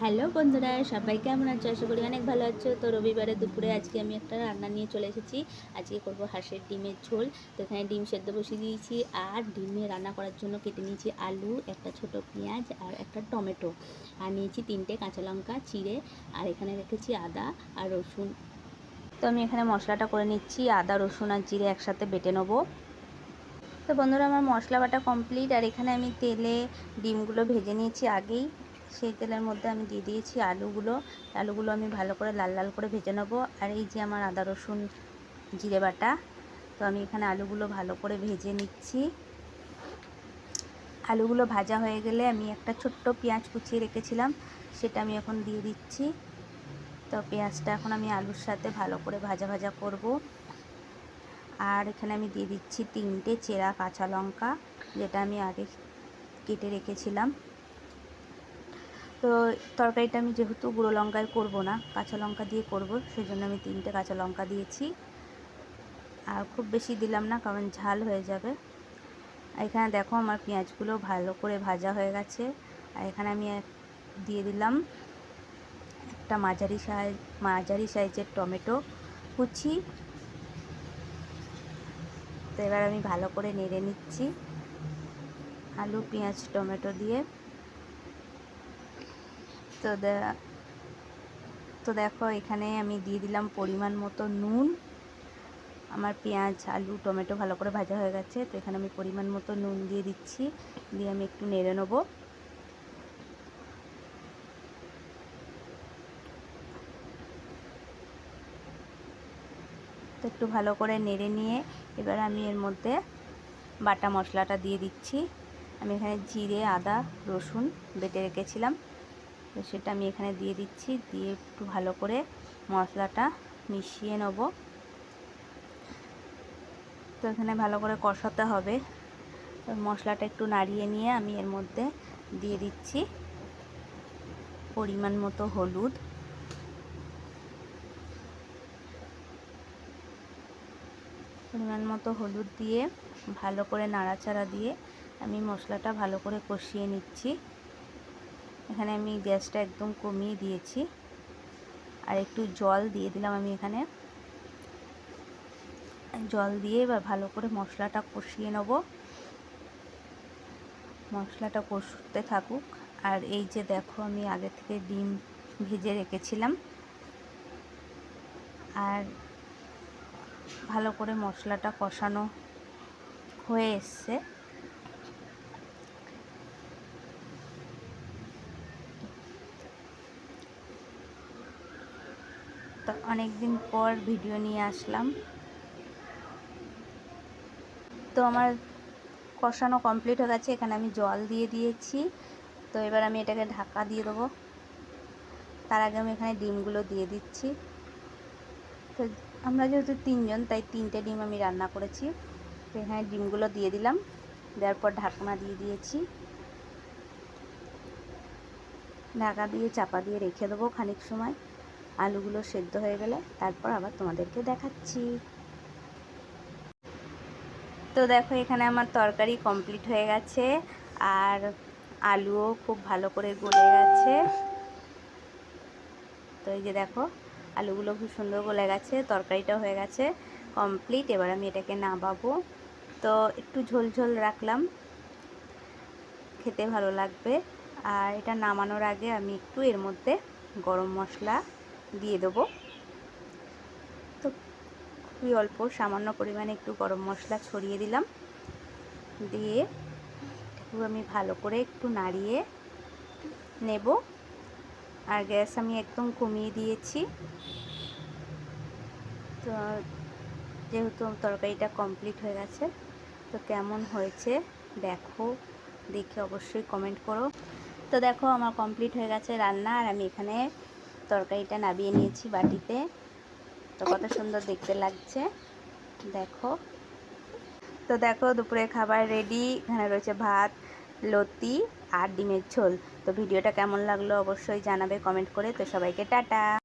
Hello বন্ধুরা, সবাই কেমন আছো? আশা করি অনেক ভালো আছো। তো রবিবারে দুপুরে আজকে আমি একটা রান্না নিয়ে চলে এসেছি। আজকে করব হাঁসের ডিমের ঝোল। তো এখানে ডিম সেদ্ধ বসিয়ে দিয়েছি আর ডিমে রান্না করার জন্য কেটে নিয়েছি আলু, একটা ছোট পেঁয়াজ আর একটা টমেটো। আর নিয়েছি তিনটে কাঁচা লঙ্কা, চিড়ে আর এখানে রেখেছি আদা আর রসুন। তো আমি এখানে মশলাটা করে নিচ্ছি, আদা, রসুন আর জিরে একসাথে বেটে নেব। তো বন্ধুরা, আমার মশলা বাটা কমপ্লিট। আর এখানে আমি তেলে ডিমগুলো ভেজে নিয়েছি আগেই। সেই তেলের মধ্যে আমি দিয়ে দিয়েছি আলুগুলো। আলুগুলো আমি ভালো করে লাল লাল করে ভেজে নেব। আর এই যে আমার আদা, রসুন, জিরে বাটা, তো আমি এখানে আলুগুলো ভালো করে ভেজে নিচ্ছি। আলুগুলো ভাজা হয়ে গেলে আমি একটা ছোট্ট পেঁয়াজ কুচিয়ে রেখেছিলাম, সেটা আমি এখন দিয়ে দিচ্ছি। তো পেঁয়াজটা এখন আমি আলুর সাথে ভালো করে ভাজা ভাজা করব। আর এখানে আমি দিয়ে দিচ্ছি তিনটে চেরা কাঁচা লঙ্কা, যেটা আমি আগে কেটে রেখেছিলাম। তো তরকারিটা আমি যেহেতু গুঁড়ো লঙ্কায় করব না, কাঁচা লঙ্কা দিয়ে করব সেই জন্য আমি তিনটে কাঁচা লঙ্কা দিয়েছি। আর খুব বেশি দিলাম না, কারণ ঝাল হয়ে যাবে। এখানে দেখো আমার পেঁয়াজগুলো ভালো করে ভাজা হয়ে গেছে। আর এখানে আমি দিয়ে দিলাম একটা মাঝারি সাইজ মাঝারি সাইজের টমেটো কুচি। তো এবার আমি ভালো করে নেড়ে নিচ্ছি। আলু, পেঁয়াজ, টমেটো দিয়ে। তো তো দেখো এখানে আমি দিয়ে দিলাম পরিমাণ মতো নুন। আমার পেঁয়াজ, আলু, টমেটো ভালো করে ভাজা হয়ে গেছে, তো এখানে আমি পরিমাণ মতো নুন দিয়ে দিচ্ছি, দিয়ে আমি একটু নেড়ে নেব। তো একটু ভালো করে নেড়ে নিয়ে এবার আমি এর মধ্যে বাটা মশলাটা দিয়ে দিচ্ছি। আমি এখানে জিরে, আদা, রসুন বেটে রেখেছিলাম। তো সেটা আমি এখানে দিয়ে দিচ্ছি। দিয়ে একটু ভালো করে মশলাটা মিশিয়ে নেব। তো এখানে ভালো করে কষাতে হবে। মশলাটা একটু নাড়িয়ে নিয়ে আমি এর মধ্যে দিয়ে দিচ্ছি পরিমাণ মতো হলুদ। পরিমাণ মতো হলুদ দিয়ে ভালো করে নাড়াচাড়া দিয়ে আমি মশলাটা ভালো করে কষিয়ে নিচ্ছি। এখানে আমি গ্যাসটা একদম কমিয়ে দিয়েছি। আর একটু জল দিয়ে দিলাম আমি এখানে। জল দিয়ে এবার ভালো করে মশলাটা কষিয়ে নেব। মশলাটা কষতে থাকুক। আর এই যে দেখো আমি আগে থেকে ডিম ভেজে রেখেছিলাম। আর ভালো করে মশলাটা কষানো হয়ে এসছে। তো অনেক দিন পর ভিডিও নিয়ে আসলাম। তো আমার কষানো কমপ্লিট হয়ে গেছে, এখানে আমি জল দিয়ে দিয়েছি। তো এবার আমি এটাকে ঢাকা দিয়ে দেবো। তার আগে আমি এখানে ডিমগুলো দিয়ে দিচ্ছি। তো আমরা যেহেতু তিনজন, তাই তিনটে ডিম আমি রান্না করেছি। তো এখানে ডিমগুলো দিয়ে দিলাম, দেওয়ার পর ঢাকনা দিয়ে দিয়েছি। ঢাকা দিয়ে চাপা দিয়ে রেখে দেবো খানিক সময়। আলুগুলো সেদ্ধ হয়ে গেলে তারপর আবার তোমাদেরকে দেখাচ্ছি। তো দেখো, এখানে আমার তরকারি কমপ্লিট হয়ে গেছে আর আলুও খুব ভালো করে গলে গেছে। তো এই যে দেখো, আলুগুলো খুব সুন্দর গলে গেছে, তরকারিটাও হয়ে গেছে কমপ্লিট। এবার আমি এটাকে নামাবো। তো একটু ঝোল ঝোল রাখলাম, খেতে ভালো লাগবে। আর এটা নামানোর আগে আমি একটু এর মধ্যে গরম মশলা দিয়ে দেবো। তো খুবই অল্প, সামান্য পরিমাণে একটু গরম মশলা ছড়িয়ে দিলাম। দিয়ে আমি ভালো করে একটু নাড়িয়ে নেব। আর গ্যাস আমি একদম কমিয়ে দিয়েছি। তো যেহেতু তরকারিটা কমপ্লিট হয়ে গেছে, তো কেমন হয়েছে দেখো, দেখে অবশ্যই কমেন্ট করো। তো দেখো, আমার কমপ্লিট হয়ে গেছে রান্না, আর আমি এখানে তরকারিটা নাবিয়ে নিয়েছি বাটিতে। তো কত সুন্দর দেখতে লাগছে। দেখো। তো দেখো, দুপুরে খাবার রেডি এখানে রয়েছে ভাত, লতি আর ডিমের ঝোল। তো ভিডিওটা কেমন লাগল অবশ্যই জানাবে কমেন্ট করে। তো সবাইকে টাটা।